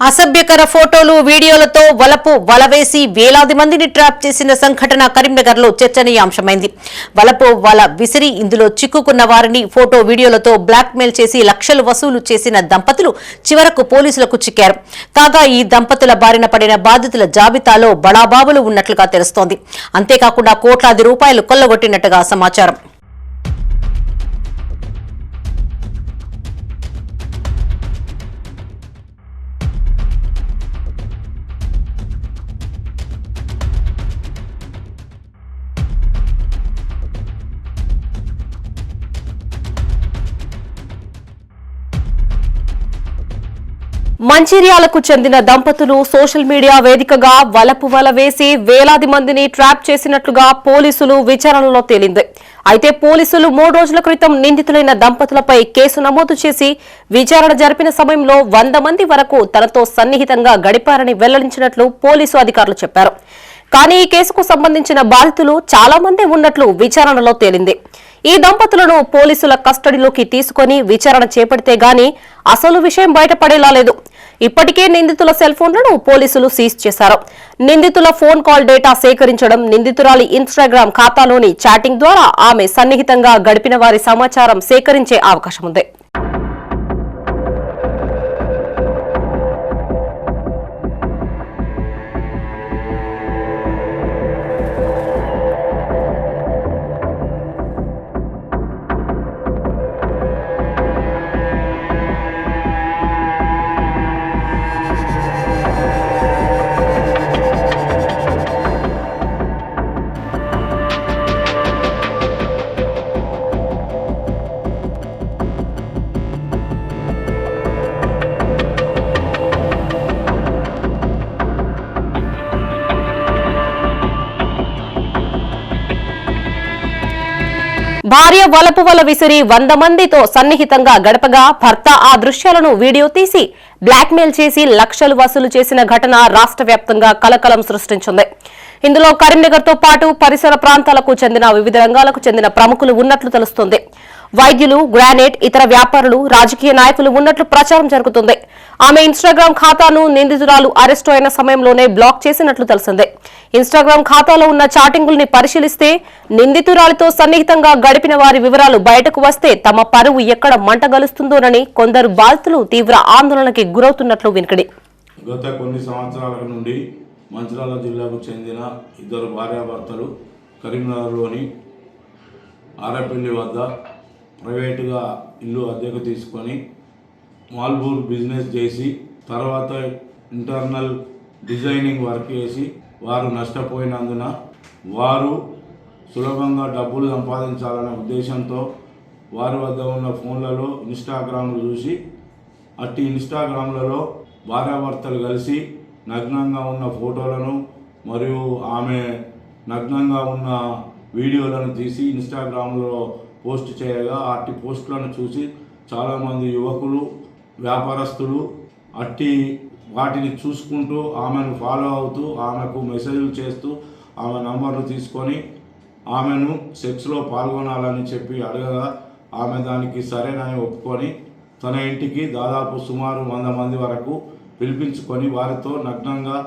అసభ్యకర ఫోటోలు వీడియోలతో వలపు వలవేసి వేలాది మందిని ట్రాప్ చేసిన సంఘటన కరీంనగర్లో చర్చనీయాంశమైంది. వలపు వల విసిరి ఇందులో చిక్కుకున్న వారిని ఫోటో వీడియోలతో బ్లాక్మెయిల్ చేసి లక్షలు వసూలు చేసిన దంపతులు చివరకు పోలీసులకు చిక్కారు. కాగా ఈ దంపతుల బారిన పడిన బాధితుల జాబితాలో బడాబాబులు ఉన్నట్లుగా తెలుస్తోంది. అంతేకాకుండా కోట్లాది రూపాయలు కొల్లగొట్టినట్టుగా సమాచారం. మంచిర్యాలకు చెందిన దంపతులు సోషల్ మీడియా వేదికగా వలపు వల వేసి వేలాది మందిని ట్రాప్ చేసినట్లుగా పోలీసులు విచారణలో తేలింది. అయితే పోలీసులు మూడు రోజుల క్రితం నిందితులైన దంపతులపై కేసు నమోదు చేసి విచారణ జరిపిన సమయంలో వంద మంది వరకు తనతో సన్నిహితంగా గడిపారని వెల్లడించినట్లు పోలీసు అధికారులు చెప్పారు. కానీ ఈ కేసుకు సంబంధించిన బాధితులు చాలా మంది ఉన్నట్లు విచారణలో తేలింది. ఈ దంపతులను పోలీసుల కస్టడీలోకి తీసుకొని విచారణ చేపడితే గాని అసలు విషయం బయటపడేలా లేదు. ఇప్పటికే నిందితుల సెల్ ఫోన్లను పోలీసులు సీజ్ చేశారు. నిందితుల ఫోన్ కాల్ డేటా సేకరించడం నిందితురాలి ఇన్స్టాగ్రామ్ ఖాతాలోని చాటింగ్ ద్వారా ఆమె సన్నిహితంగా గడిపిన వారి సమాచారం సేకరించే అవకాశం ఉంది భార్య వలపు వల విసిరి వంద మందితో సన్నిహితంగా గడపగా భర్త ఆ దృశ్యాలను వీడియో తీసి బ్లాక్మెయిల్ చేసి లక్షలు వసూలు చేసిన ఘటన రాష్ట్ర వ్యాప్తంగా కలకలం సృష్టించింది. ఇందులో కరీంనగర్తో పాటు పరిసర ప్రాంతాలకు చెందిన వివిధ రంగాలకు చెందిన ప్రముఖులు ఉన్నట్లు తెలుస్తోంది. వైద్యులు గ్రానైట్ ఇతర వ్యాపారులు రాజకీయ నాయకులు ఉన్నట్లు ప్రచారం జరుగుతుంది. ఆమె ఇన్స్టాగ్రామ్ ఖాతాను నిందితురాలు అరెస్టు అయిన సమయంలోనే బ్లాక్ చేసినట్లు తెలిసిందే. ఇన్స్టాగ్రామ్ ఖాతాలో ఉన్న చాటింగుల్ని పరిశీలిస్తే నిందితురాలితో సన్నిహితంగా గడిపిన వారి వివరాలు బయటకు వస్తే తమ పరువు ఎక్కడ మంటగలుస్తుందోనని కొందరు బాధితులు తీవ్ర ఆందోళనకి గురవుతున్నట్లు వినికిడి. గత కొన్ని సంవత్సరాల నుండి మంచిరాల జిల్లాకు చెందిన ఇద్దరు భార్యాభర్తలు కరీంనగర్లోని ఆరపల్లి వద్ద ప్రైవేటుగా ఇల్లు అద్దెకు తీసుకొని మాల్బూర్ బిజినెస్ చేసి తర్వాత ఇంటర్నల్ డిజైనింగ్ వర్క్ చేసి వారు నష్టపోయినందున వారు సులభంగా డబ్బులు సంపాదించాలనే ఉద్దేశంతో వారి వద్ద ఉన్న ఫోన్లలో ఇన్స్టాగ్రామ్లు చూసి అట్టి ఇన్స్టాగ్రామ్లలో భార్యాభర్తలు కలిసి నగ్నంగా ఉన్న ఫోటోలను మరియు ఆమె నగ్నంగా ఉన్న వీడియోలను తీసి ఇన్స్టాగ్రామ్లో పోస్ట్ చేయగా అట్టి పోస్టులను చూసి చాలామంది యువకులు వ్యాపారస్తులు అట్టి వాటిని చూసుకుంటూ ఆమెను ఫాలో అవుతూ ఆమెకు మెసేజ్లు చేస్తూ ఆమె నంబర్ను తీసుకొని ఆమెను సెక్స్లో పాల్గొనాలని చెప్పి అడగగా ఆమె దానికి సరేనని ఒప్పుకొని తన ఇంటికి దాదాపు సుమారు వంద మంది వరకు పిలిపించుకొని వారితో నగ్నంగా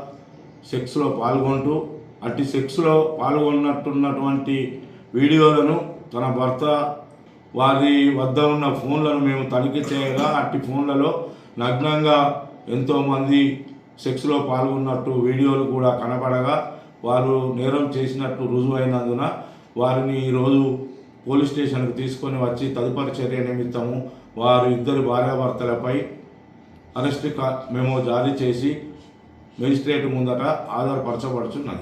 సెక్స్లో పాల్గొంటూ అట్టి సెక్స్లో పాల్గొన్నట్టున్నటువంటి వీడియోలను తన భర్త వారి వద్ద ఉన్న ఫోన్లను మేము తనిఖీ చేయగా అట్టి ఫోన్లలో నగ్నంగా ఎంతోమంది సెక్స్లో పాల్గొన్నట్టు వీడియోలు కూడా కనపడగా వారు నేరం చేసినట్టు రుజువైనందున వారిని ఈరోజు పోలీస్ స్టేషన్కు తీసుకొని వచ్చి తదుపరి చర్య నిమిత్తము వారు ఇద్దరు భార్యాభర్తలపై అరెస్ట్ మెమో జారీ చేసి మెజిస్ట్రేట్ ముందట ఆధారపరచబడుచున్నది.